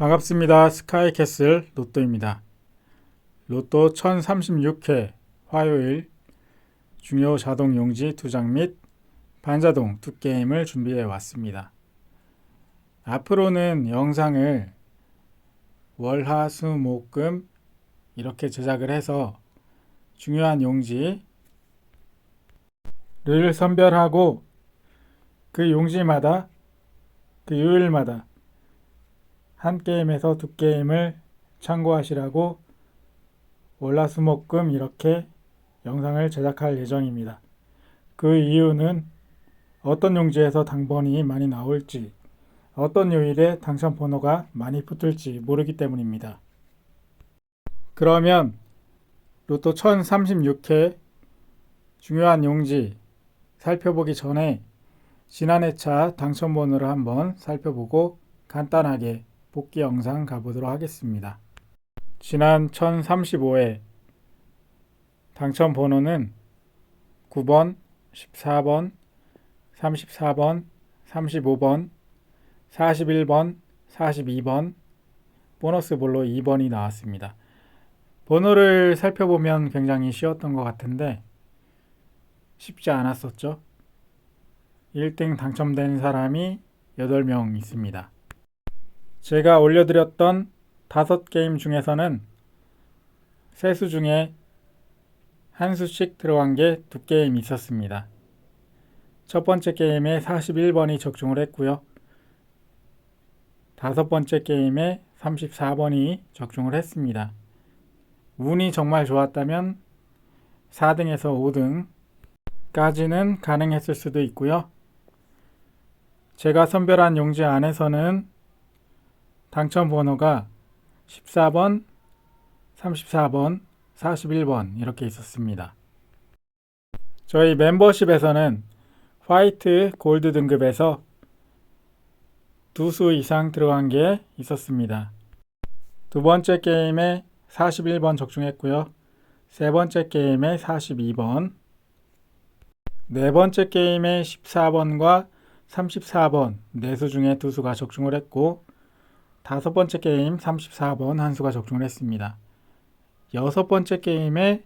반갑습니다. 스카이캐슬 로또입니다. 로또 1036회 화요일 중요 자동 용지 두장및 반자동 두 게임을 준비해 왔습니다. 앞으로는 영상을 월 화 수 목 금 이렇게 제작을 해서 중요한 용지를 선별하고 그 용지마다 그 요일마다 한 게임에서 두 게임을 참고하시라고 월화수목금 이렇게 영상을 제작할 예정입니다. 그 이유는 어떤 용지에서 당번이 많이 나올지 어떤 요일에 당첨 번호가 많이 붙을지 모르기 때문입니다. 그러면 로또 1036회 중요한 용지 살펴보기 전에 지난 해차 당첨 번호를 한번 살펴보고 간단하게 복귀 영상 가보도록 하겠습니다. 지난 1035회 당첨 번호는 9번, 14번, 34번, 35번, 41번, 42번, 보너스 볼로 2번이 나왔습니다. 번호를 살펴보면 굉장히 쉬웠던 것 같은데 쉽지 않았었죠. 1등 당첨된 사람이 8명 있습니다. 제가 올려드렸던 5게임 중에서는 세 수 중에 한 수씩 들어간 게 두 게임 있었습니다. 첫 번째 게임에 41번이 적중을 했고요. 다섯 번째 게임에 34번이 적중을 했습니다. 운이 정말 좋았다면 4등에서 5등까지는 가능했을 수도 있고요. 제가 선별한 용지 안에서는 당첨 번호가 14번, 34번, 41번 이렇게 있었습니다. 저희 멤버십에서는 화이트 골드 등급에서 두 수 이상 들어간 게 있었습니다. 두 번째 게임에 41번 적중했고요. 세 번째 게임에 42번, 네 번째 게임에 14번과 34번 네수 중에 두 수가 적중을 했고 다섯 번째 게임 34번 한 수가 적중을 했습니다. 여섯 번째 게임에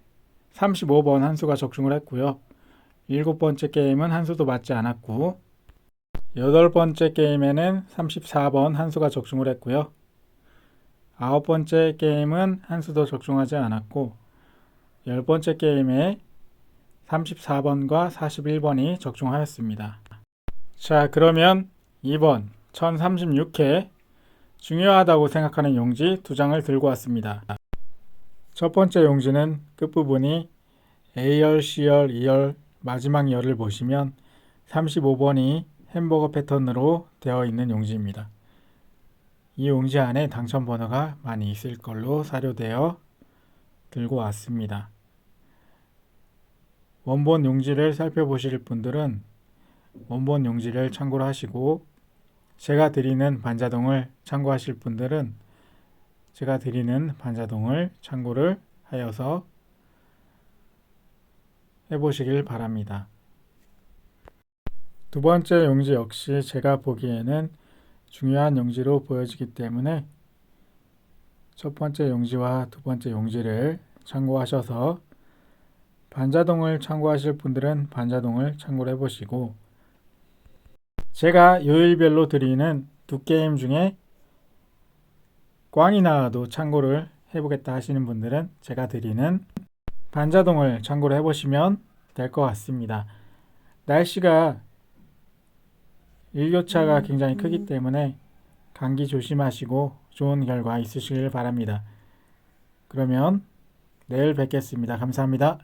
35번 한 수가 적중을 했고요. 일곱 번째 게임은 한 수도 맞지 않았고 여덟 번째 게임에는 34번 한 수가 적중을 했고요. 아홉 번째 게임은 한 수도 적중하지 않았고 열 번째 게임에 34번과 41번이 적중하였습니다. 자, 그러면 2번 1036회 중요하다고 생각하는 용지 두 장을 들고 왔습니다. 첫 번째 용지는 끝부분이 A열, C열, E열 마지막 열을 보시면 35번이 햄버거 패턴으로 되어 있는 용지입니다. 이 용지 안에 당첨 번호가 많이 있을 걸로 사료되어 들고 왔습니다. 원본 용지를 살펴보실 분들은 원본 용지를 참고로 하시고 제가 드리는 반자동을 참고하실 분들은 제가 드리는 반자동을 참고를 하여서 해보시길 바랍니다. 두 번째 용지 역시 제가 보기에는 중요한 용지로 보여지기 때문에 첫 번째 용지와 두 번째 용지를 참고하셔서 반자동을 참고하실 분들은 반자동을 참고를 해보시고 제가 요일별로 드리는 두 게임 중에 꽝이 나와도 참고를 해보겠다 하시는 분들은 제가 드리는 반자동을 참고를 해보시면 될 것 같습니다. 날씨가 일교차가 굉장히 크기 때문에 감기 조심하시고 좋은 결과 있으시길 바랍니다. 그러면 내일 뵙겠습니다. 감사합니다.